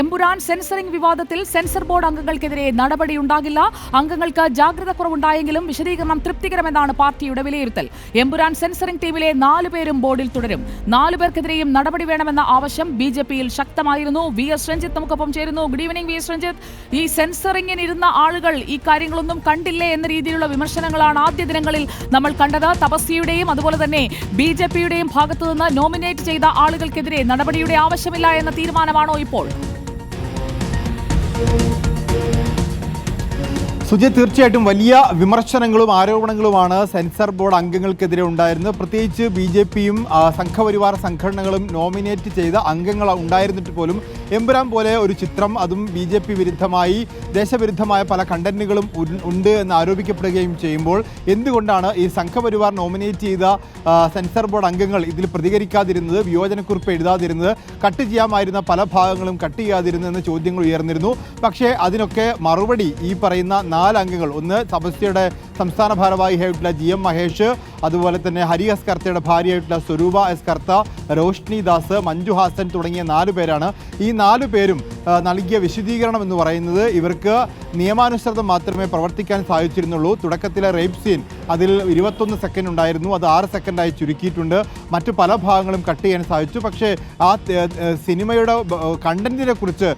Empuraan censoring വിവാദത്തിൽ censor board അംഗങ്ങൾക്കെതിരെ നടപടിയുണ്ടാകില്ല. അംഗങ്ങൾക്ക് ജാഗ്രത കുറവുണ്ടായെങ്കിലും വിശദീകരണം തൃപ്തികരമെന്നാണ് പാർട്ടിയുടെ വിലയിരുത്തൽ. എമ്പുരാൻ സെൻസറിംഗ് ടീമിലെ നാലു പേരും ബോർഡിൽ തുടരും. നാലു പേർക്കെതിരെയും നടപടി വേണമെന്ന ആവശ്യം ബി ജെ പിയിൽ ശക്തമായിരുന്നു. വി എസ് രഞ്ജിത്ത് നമുക്കൊപ്പം ചേരുന്നു. Good evening V S Ranjith. ഈ സെൻസറിംഗിന് ഇരുന്ന ആളുകൾ ഈ കാര്യങ്ങളൊന്നും കണ്ടില്ലേ എന്ന രീതിയിലുള്ള വിമർശനങ്ങളാണ് ആദ്യ ദിനങ്ങളിൽ നമ്മൾ കണ്ടത്. തപസ്യയുടെയും അതുപോലെ തന്നെ ബി ജെ പിയുടെയും ഭാഗത്തുനിന്ന് നോമിനേറ്റ് ചെയ്ത ആളുകൾക്കെതിരെ നടപടിയുടെ ആവശ്യമില്ല എന്ന തീരുമാനമാണോ ഇപ്പോൾ? Thank you. സുജയ് തീർച്ചയായിട്ടും വലിയ വിമർശനങ്ങളും ആരോപണങ്ങളുമാണ് സെൻസർ ബോർഡ് അംഗങ്ങൾക്കെതിരെ ഉണ്ടായിരുന്നത്. പ്രത്യേകിച്ച് ബി ജെ പിയും സംഘപരിവാർ സംഘടനകളും നോമിനേറ്റ് ചെയ്ത അംഗങ്ങൾ ഉണ്ടായിരുന്നിട്ട് പോലും എമ്പുരാൻ പോലെ ഒരു ചിത്രം അതും ബി ജെ പി വിരുദ്ധമായി ദേശവിരുദ്ധമായ പല കണ്ടന്റുകളും ഉണ്ട് എന്ന് ആരോപിക്കപ്പെടുകയും ചെയ്യുമ്പോൾ എന്തുകൊണ്ടാണ് ഈ സംഘപരിവാർ നോമിനേറ്റ് ചെയ്ത സെൻസർ ബോർഡ് അംഗങ്ങൾ ഇതിൽ പ്രതികരിക്കാതിരുന്നത് വിയോജനക്കുറിപ്പ് എഴുതാതിരുന്നത് കട്ട് ചെയ്യാമായിരുന്ന പല ഭാഗങ്ങളും കട്ട് ചെയ്യാതിരുന്നു എന്ന ചോദ്യങ്ങൾ ഉയർന്നിരുന്നു. പക്ഷേ അതിനൊക്കെ മറുപടി ഈ പറയുന്ന നാല് അംഗങ്ങൾ. ഒന്ന് തപസ്യയുടെ സംസ്ഥാന ഭാരവാഹിയായിട്ടുള്ള ജി എം മഹേഷ് അതുപോലെ തന്നെ ഹരി എസ് കർത്തയുടെ ഭാര്യയായിട്ടുള്ള സ്വരൂപ എസ് കർത്ത റോഷ്നി ദാസ് മഞ്ജു ഹാസൻ തുടങ്ങിയ നാലു പേരാണ്. ഈ നാലു പേരും നൽകിയ വിശദീകരണം എന്ന് പറയുന്നത് ഇവർക്ക് നിയമാനുസൃതം മാത്രമേ പ്രവർത്തിക്കാൻ സാധിച്ചിരുന്നുള്ളൂ. തുടക്കത്തിലെ റേപ്പ് സീൻ അതിൽ ഇരുപത്തൊന്ന് സെക്കൻഡ് ഉണ്ടായിരുന്നു. അത് ആറ് സെക്കൻഡായി ചുരുക്കിയിട്ടുണ്ട്. മറ്റ് പല ഭാഗങ്ങളും കട്ട് ചെയ്യാൻ സാധിച്ചു. പക്ഷേ ആ സിനിമയുടെ കണ്ടന്റിനെ കുറിച്ച്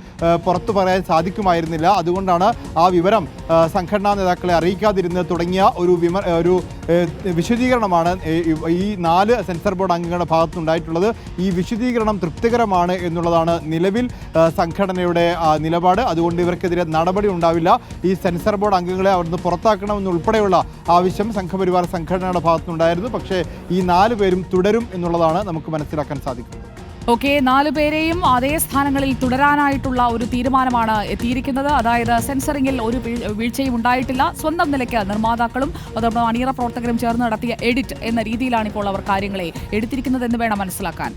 പുറത്തു പറയാൻ സാധിക്കുമായിരുന്നില്ല. അതുകൊണ്ടാണ് ആ വിവരം സംഘടനാ നേതാക്കളെ അറിയിക്കാതിരുന്നത് തുടങ്ങിയ ഒരു വിമ ഒരു വിശദീകരണമാണ് ഈ നാല് സെൻസർ ബോർഡ് അംഗങ്ങളുടെ ഭാഗത്തുണ്ടായിട്ടുള്ളത് ഈ വിശദീകരണം തൃപ്തികരമാണ് എന്നുള്ളതാണ് നിലവിൽ സംഘടനയുടെ നിലപാട്. അതുകൊണ്ട് ഇവർക്കെതിരെ നടപടി ഉണ്ടാവില്ല. ഈ സെൻസർ ബോർഡ് അംഗങ്ങളെ അവിടുന്ന് പുറത്താക്കണമെന്നുൾപ്പെടെയുള്ള ആവശ്യം സംഘപരിവാർ സംഘടനയുടെ ഭാഗത്തുനിന്നുണ്ടായിരുന്നു. പക്ഷേ ഈ നാല് പേരും തുടരും എന്നുള്ളതാണ് നമുക്ക് മനസ്സിലാക്കാൻ സാധിക്കുന്നത്. ഓക്കെ നാലു പേരെയും അതേ സ്ഥാനങ്ങളിൽ തുടരാനായിട്ടുള്ള ഒരു തീരുമാനമാണ് എത്തിയിരിക്കുന്നത്. അതായത് സെൻസറിംഗിൽ ഒരു വീഴ്ചയും ഉണ്ടായിട്ടില്ല. സ്വന്തം നിലയ്ക്ക് നിർമ്മാതാക്കളും അതോടൊപ്പം അണിയറ പ്രവർത്തകരും ചേർന്ന് നടത്തിയ എഡിറ്റ് എന്ന രീതിയിലാണ് ഇപ്പോൾ അവർ കാര്യങ്ങളെ എടുത്തിരിക്കുന്നത് എന്ന് വേണം മനസ്സിലാക്കാൻ.